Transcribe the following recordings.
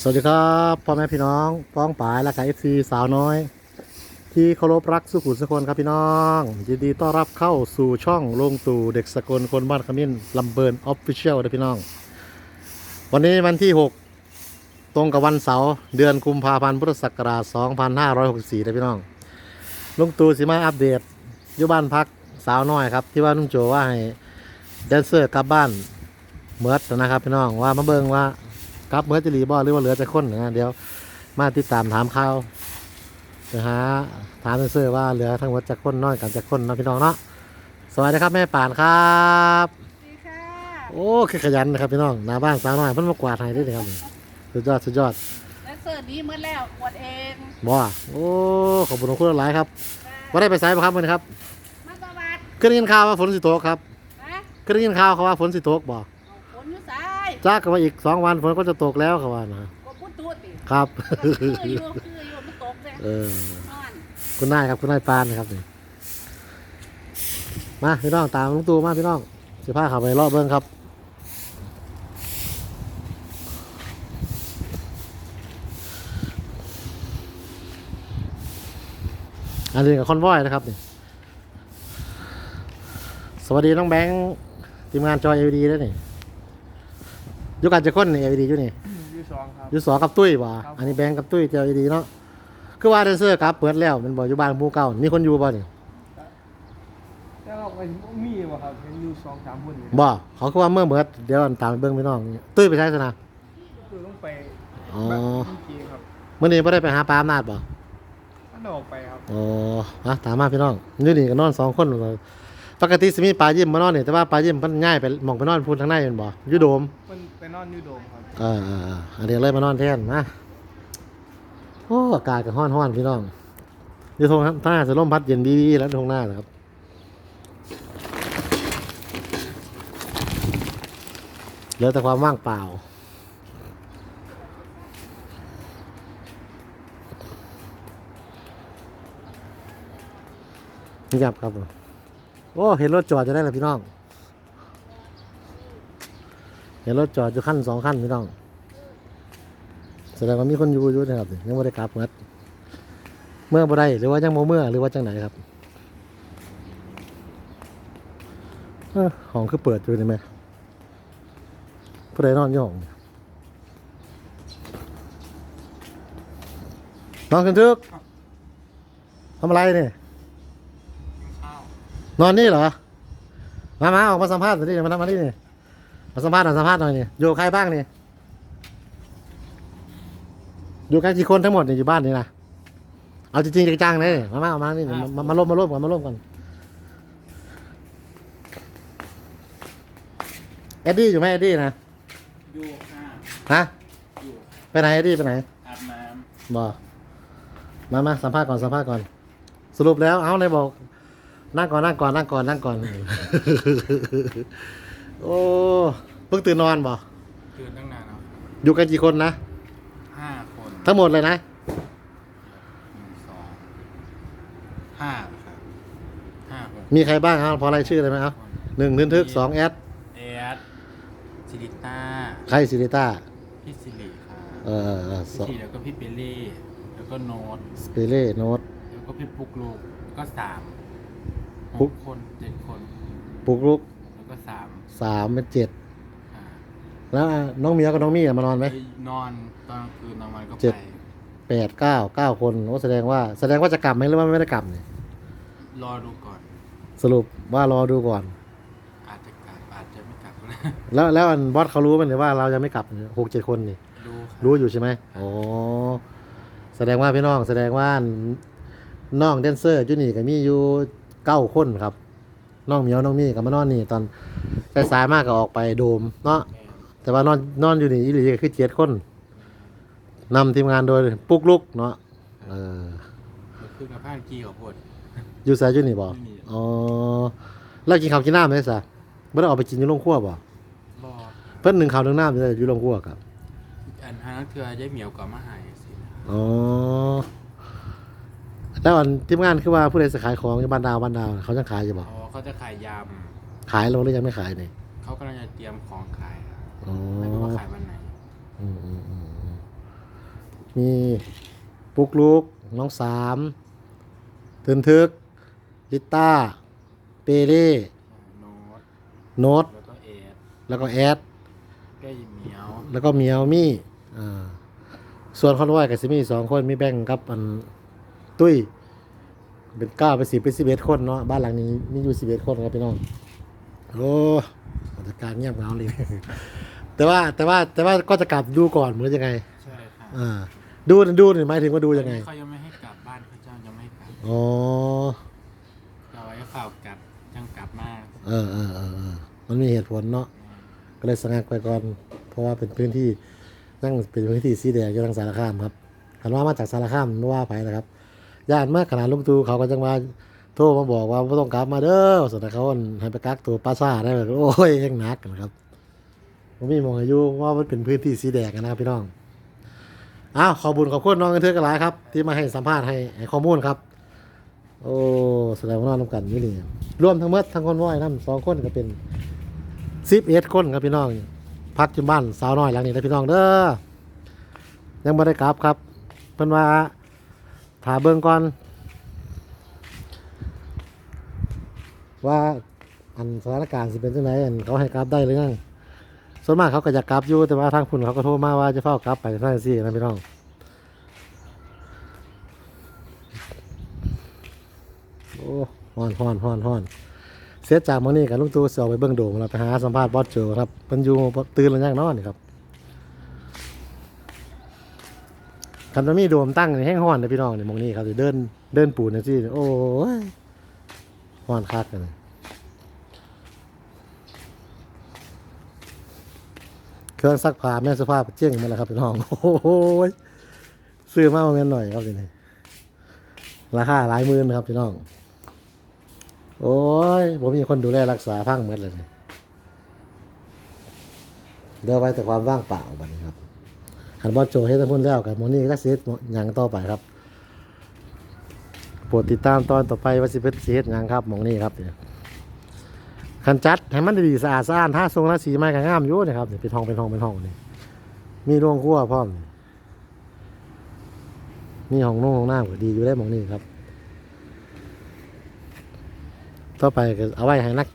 สวัสดีครับพ่อแม่พี่น้องพ้องป่ายและกาเอฟซีสาวน้อย ที่เคารพรักสุขุมสกลครับพี่น้องยินดีต้อนรับเข้าสู่ช่องลงตู่เด็กสกลคนบ้านขมิ้นลำเบิร์นออฟฟิเชียลนะพี่น้อง วันนี้วันที่ 6 ตรงกับวันเสาร์เดือนกุมภาพันธ์พุทธศักราช 2564นะพี่น้อง ลงตู่สิมาอัปเดตอยู่บ้านพักสาวน้อยครับ ที่ว่านุ่งโจว่าให้แดนเซอร์กลับบ้านเมิดนะครับพี่น้องว่ามาเบิงว่า กลับเมื่อจะรีบอหรือว่าเหลือจะคนนะเดี๋ยวมาติดตามถามข่าวนะฮะถามเสื้อๆว่าเหลือทั้งหมดจะคนน้อยกันจะคนเนาะพี่น้องเนาะสวัสดีครับแม่ป่านครับดีค่ะโอ้คือขยันนะครับพี่น้องหน้าบ้านสาวน้อยเพิ่นมากวาดให้ด้วยนะครับสุดยอดสุดยอดและเสิร์ฟนี้เมื่อแล้วขวดเองบ่โอ้ขอบคุณคุณหลายครับว่าได้ไปไสบ่ครับมื้อนี้ครับมาตวัดก็ได้ยินข่าวว่าฝนสิตกครับนะก็ได้ยินข่าวเขาว่าฝนสิตกบ่ จ้าก็ว่าอีกสองวันฝนก็จะตกแล้วเขาว่านะก็พูดตูดติครับก็คืออยู่คืออยู่มันตกเลยเออนอนคุณนายครับคุณนายปานนะครับนี่มาพี่น้องตามลุงตู่มาพี่น้องจะพาเขาไปรอบเบิ้งครับอันนี้กับคอนวอยนะครับนี่สวัสดีน้องแบงค์ทีมงานจอยเอวีดีด้วยนี่อ ยุกันจะค้นนี่เอวีดีอยู่นี่ยูสองครับอยุสอกับตุ้ยบ่ครับ อันนี้แบงค์กับตุ้ยจอยเอวีดีเนาะคือว่าแดนเซอร์ครับเปิดแล้วมันบอกอยู่บ้านหมู่เก่ามีคนอยู่บ่นี่แล้วเราไปมีบ่ครับเป็นยูสองสามคนนี่บ่เขาคือว่าเมื่อเบิดเดี๋ยวตามไปเบิ่งพี่น้องตุ้ยไปใช้ซะนะ คือต้องไปอ๋อแบบเมื่อกี้ครับมื้อนี้บ่ได้ไปหาปลาอำนาจบ่ถ้าออกไปครับ อ๋อมาถามมาพี่น้องอยู่นี่ก็นอนสองคนเลย ปกติสิมีปลายิ้มมานอนนี่แต่ว่าปลายิ้มมันย้ายไปหมองไปนอนพูนทางในแม่นบ่อยู่โดมมันไปนอนอยูโดมครับเออเออเอออันนี้เลยมานอนแทนมาโอ้อากาศก็ร้อนๆพี่น้องอยู่ตรงนั้นถ้าจะลมพัดเย็นบีๆแล้วตรงหน้านะครับเหลือแต่ความว่างเปล่าเงียบครับผม โอ้เห็นรถจอดจะได้เลยพี่น้อง เห็นรถจอดอยู่ขั้นสองขั้นพี่น้องแสดงว่ามีคนอยู่อยู่นะครับยังไม่ได้กลับเมื่อเมื่อบ่ได้หรือว่ายังโมเมื่อหรือว่าจังไหนครับอ้อห้องคือเปิดอยู่นี่ไหมผู้ใดนอนอยู่ห้องนี่นอนกันทึกทำอะไรเนี่ย นอนนี่เหรอ มามาออกมาสัมภาษณ์หน่อยดิมาทำมาดิเนี่ยมาสัมภาษณ์หน่อยสัมภาษณ์หน่อยนี่อยู่กับใครบ้างเนี่ยอยู่กันกี่คนทั้งหมดเนี่ยอยู่บ้านนี่นะเอาจริงๆจังๆเลยมามาเอามานี่มามามาร่วมมาร่วมกันมาร่วมกันเอ็ดดี้อยู่ไหมเอ็ดดี้นะอยู่ค่ะฮะอยู่ไปไหนเอ็ดดี้ไปไหนอาบน้บอกมามาสัมภาษณ์ก่อนสัมภาษณ์ก่อน สรุปแล้วเอาเลยบอก นั่งก่อนนั่งก่อนนั่งก่อนนั่งก่อนโอ้เพิ่งตื่นนอนบ่ำตื่นตั้งนานแล้วอยู่กันกี่คนนะห้าคนทั้งหมดเลยนะหนึ่งสองห้าครับห้าคนมีใครบ้างครับพอรายชื่อเลยไหมครับหนึ่งทึนทึกสองแอดเอสซิริต้าใครซิริต้าพี่สิริค่ะเออเออเออสพี่สิริแล้วก็พี่เบลลี่แล้วก็โน้ตสเปเล่โนตแล้วก็พี่ปุ๊กลูกแล้วก็สาม หปุ๊กกคนเจ็ดคนปุกลุกแล้วก็สามสามเป็นเจ็ดค่ะแล้วน้องเมียกับน้องมี่มานอนไหม ไปนอนตอนกลางคืนนอนวันก็เจ็ด ไปแปดเก้าเก้าคนโอ้แสดงว่าแสดงว่าจะกลับไหมหรือว่าไม่ได้กลับเนี่ยรอดูก่อน สรุปว่ารอดูก่อน อาจจะกลับอาจจะไม่กลับก็ได้ แล้วแล้วอันบอสเขารู้ไหมเนี่ยว่าเราจะไม่กลับหกเจ็ดคนนี่ ดูค่ะรู้อยู่ใช่ไหมอ๋อแสดงว่าพี่น้องแสดงว่าน้องแดนเซอร์จุนี่ก็มีอยู่ เก้าคนครับ น้องเหมียวน้องมี่กับมานอนนี่ตอนสายๆมากก็ออกไปโดมเนาะแม่แต่ว่านอนนอนอยู่นี่อีหลีก็คือเจ็ดคนนำทีมงานโดยปุกลุกเนาะเออมันคือกับผ้ากีของพดอยู่สายจุนี่บ่อยู่นี่อ๋อแล้วกินข้าวกินน้ำไหมสะไม่ได้ออกไปกินอยู่โรงครัวบ่บอเพิ่นหนึ่งข้าวหนึ่งน้ำอยู่แต่อยู่โรงครัวครับอันนั้นคือยายเหมียวกับมาหายสิอ๋อ แล้วอันทีมงานคือว่าผู้ใดจะขายของอยู่บ้านดาวบ้านดาวเขาจะขายอยู่บ่อ๋อเขาจะขายยขายแล้วหรือยังไม่ขายนี่ำเขากำลังจะเตรียมของขายครับอ๋อไม่รู้ว่าขายวันไหนอืมอืมอืมอืมมีปุกลุกน้องสามเทินทึกลิต้าเปเล่โน้ตโน้ตแล้วก็เอดแล้วก็แอดก็ยีเหมียวแล้วก็เมียวมี่อ่าส่วนคอนวอยกับซิมี่สองคนมีแบ่งกับอัน ตุ้ย เป็นเก้าเป็นสิบเป็นสิบเอ็ดคนเนาะบ้านหลังนี้มีอยู่สิบเอ็ดคนครับพี่น้องโอ้บรรยากาศเงียบเหงาเลย แต่ว่าแต่ว่าแต่ว่าก็จะกลับดูก่อนเหมือนยังไงใช่ค่ะอ่าดูดูหมายถึงว่าดูยังไงเขายังไม่ให้กลับบ้านเขาเจ้ายังไม่ให้กลับอ๋อเราไว้ข่าวกลับยังกลับมาเออเออเออเออมันมีเหตุผลเนาะก็เลยสงักไปก่อน เพราะว่าเป็นพื้นที่นั่งเป็นพื้นที่สีแดงอยู่ทางสารคามครับคันว่ามาจากสารคามไม่ว่าไปนะครับ ญาติมากขนาดลุงตูเขาก็จังว่าโทรมาบอกว่าไม่ต้องกลับมาเด้อสุดท้ายเขาให้ไปกักตัวป้าซ่าได้แบบโอ้ยยังหนักนะครับผมมีมองอายุว่ามันเป็นพื้นที่สีแดงนะครับพี่น้องอ้าวขอบุญขอบคุณน้องกันเทอกกันหลายครับ ที่มาให้สัมภาษณ์ให้ให้ข้อมูลครับ โอ้แสดงว่านอนร่วมกันนี่นี่รวมทั้งหมดทั้งคนว่ายน้ำสองคนก็เป็นสิบเอ็ดคนครับพี่น้อง พักอยู่บ้านสาวน้อยหลังนี้นะพี่น้องเด้อยังไม่ได้กลับครับเพิ่นว่า ถาเบิ่งก่อน ว่าอันสถานการณ์สิเป็นจังไดอันเขาให้กลับได้หรือยังส่วนมากเขาก็จะกลับอยู่แต่ว่าทางคุณเขาก็โทรมาว่าจะเฝ้ากลับไปท่านซี่นะพี่น้องโอ้ฮอนฮ้อนฮ้อนฮ้อนเสียจากมื้อนี้กับลุงตู่สิออกไปเบิ่งโดมแล้วไปหาสัมภาษณ์บอสโจครับเพิ่นอยู่ตื่นแล้วยังนอนนี่ครับ คันมีโดมตั้งนี่แห้งฮ้อนเด้อพี่น้องนี่หมองนี้ครับเดินเดินปูนจังซี่โอ้ยฮ้อนคักกันเครื่องซักผ้าแม่สภาพเจ๊งมาแล้วครับพี่น้องโอ้โหยซื้อมาบ่แม่นหน่อยครับทีนี้ราคาหลายหมื่นครับพี่น้อง โอ้ยผมมีคนดูแลรักษาพังเหมดเลยเดี๋ยวไว้แต่ความว่างเปล่าบัดนี้ครับ ขันบอสโจเฮ็ดทั้งพุ่นแล้วกับโมนี่ก็สิเฮ็ดหยังต่อไปครับโปรดติดตามตอนต่อไปว่าสิเป็นสิเฮ็ดหยังครับมองนี้ครับคันจัดให้มันดีสะอาดสะอ้านท่าทรงท่าสีไม้ก็งามอยู่นะครับเป็นห้องเป็นห้องเป็นห้องนี่มีโรงครัวพร้อมนี่มีห้องนุ่งห้องน้ำก็ดีอยู่ได้มองนี้ครับ ต่อไปก็เอาไว้ให้นัก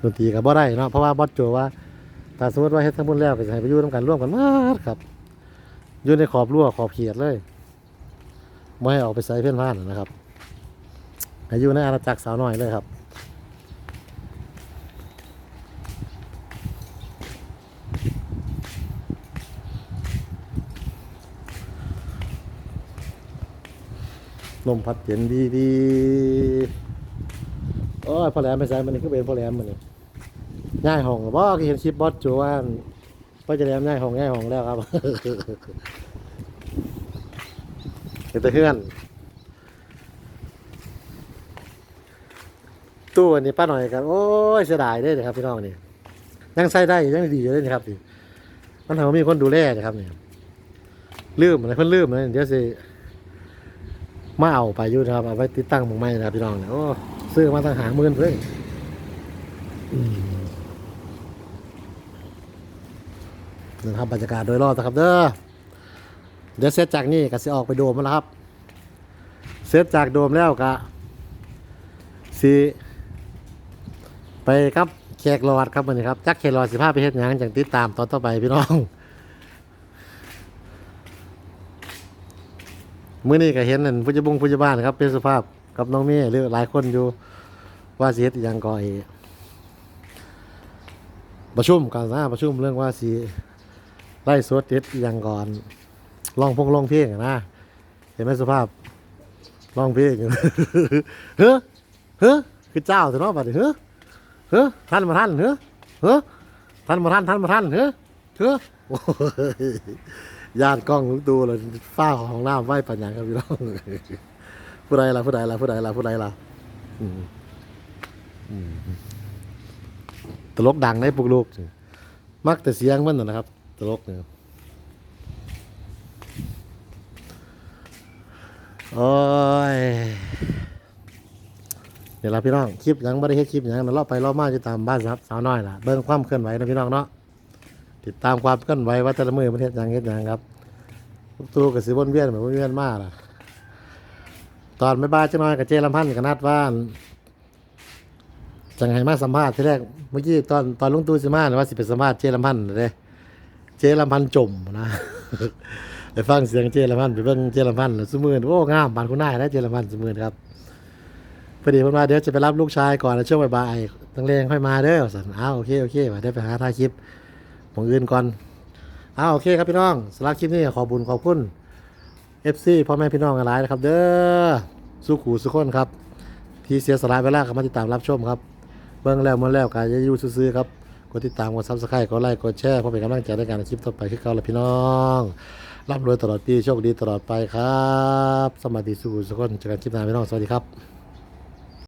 ดนตรีกับบ่ได้เนาะเพราะว่าบอสโจว่า ถ้าสมมติว่าเฮ็ดทั้งหมดแล้วก็จะให้ไปอยู่นำกันร่วมกันหมดครับอยู่ในขอบรั้วขอบเขตเลยไม่ให้ออกไปใส่เพื่อนบ้านนะครับให้อยู่ในอาณาจักรสาวน้อยเลยครับลมพัดเย็นดีดีโอ้ยพ่อแหลมไปใส่มันนี่ก็เป็นพ่อแหลมมันนี่ ง่ายห้องบ่ก็เห็นคลิปบอสโจว่าพ่อจะแหลมง่ายห้องง่ายห้องแล้วครับเห็นแต่เพื่อนตู้อันนี้ป้าหน่อยครับโอ้ยเสียดายเด้อครับพี่น้องนี่ยังใส่ได้ยังดีอยู่เลยนะครับนี่มันทำให้มีคนดูแลนะครับนี่ลืมอะไรเพิ่นลืมเลยเดี๋ยวสิมาเอาไปยู่นะครับเอาไว้ติดตั้งหมองไม้นะครับพี่น้องเนี่ยโอ้ซื้อมาตั้งหาหมื่นเพื่อนอืม นะครับบรรยากาศโดยรอบนะครับเด้อเดี๋ยวเสร็จจากนี่ก็สิออกไปโดมแล้วครับเสร็จจากโดมแล้วก็สิไปครับแขกหลอดครับวันนี้ครับจักแขกหลอดสิพาไปเฮ็ดหยังจังติดตามตอนต่อไปพี่น้องเมื่อนี้ก็เห็นนั่นผู้จับงผู้จับ้านครับเป็นสภาพกับน้องเมย์หรือหลายคนอยู่ว่าสิเฮ็ดอหยังก่อยประชุมกันนะประชุมเรื่องว่าสิ ไล่สวดเฮ็ดอหยังก่อนลองพงลองเพลงนะเห็นไหมสุภาพลองเพลงเฮ้อเฮ้อคือเจ้าตัวเนาะบัดนี้เฮ้อเฮ้อท่านมาท่านเฮ้อเฮ้อท่านมาท่านท่านมาท่านเฮ้อเฮ้อญาติกล้องลุกดูเลยฝ้าของน้ำไหวปัญญาครับพี่น้องผู้ใดล่ะผู้ใดล่ะผู้ใดล่ะผู้ใดล่ะตลกดังในปุกลูก มักแต่เสียงมันน่ะนะครับ ตลกเนี่ยโอ้ยเดี๋ยวเราพี่น้องคลิปยังไม่ได้เฮ็ดคลิปยังเราเลาะไปเลาะมาจะตามบ้านครับสาวน้อยล่ะเบิ่งความเคลื่อนไหวนะพี่น้องเนาะติดตามความเคลื่อนไหวว่าแต่ละมือประเทศยังเฮ็ดยังครับลุงตู่กับสิวนเวียนเหมือนเวียนมากล่ะ ตอนไม่บ้าจะน้อยกับเจลำพันธ์กับนัดว่านจังให้มาสัมภาษณ์ที่แรกเมื่อกี้ตอนตอนลุงตู่สิมาเนี่ยว่าสิเป็นสัมภาษณ์เจลำพันธ์เลย เจลำพันจมนะไปฟังเสียงเจลำพันไปเบิ่งเจลำพันสมือนโอ้งามบานคุณนายนะเจลำพันสมือนครับพอดีเพิ่นมาเดี๋ยวจะไปรับลูกชายก่อนแล้วช่วงบ่ายๆตั้งแรงค่อยมาเด้อสันอ้าวโอเคโอเคว่าได้ไปหาถ่าคลิปของอื่นก่อนอ้าวโอเคครับพี่น้องสำหรับคลิปนี้ขอบุญขอบคุณ FC พ่อแม่พี่น้องกันหลายนะครับ เด้อสู้ขู่สุขคนครับ ที่เสียสละเวลาเข้ามาติดตามรับชมครับ เบิ่งแล้วมาแล้วก็อย่าอยู่ซื่อครับ ดติดตามกดซับสไครต์กดไลค์กดแชร์เพื่อเป็นกำลังใจในการคลิปต่อไปคือเก่าละพี่น้องร่ำรวยตลอดปีโชคดีตลอดไปครับ สวัสดีสู้สุขคนเจากันคลิปหน้าพี่น้องสวัสดีครับ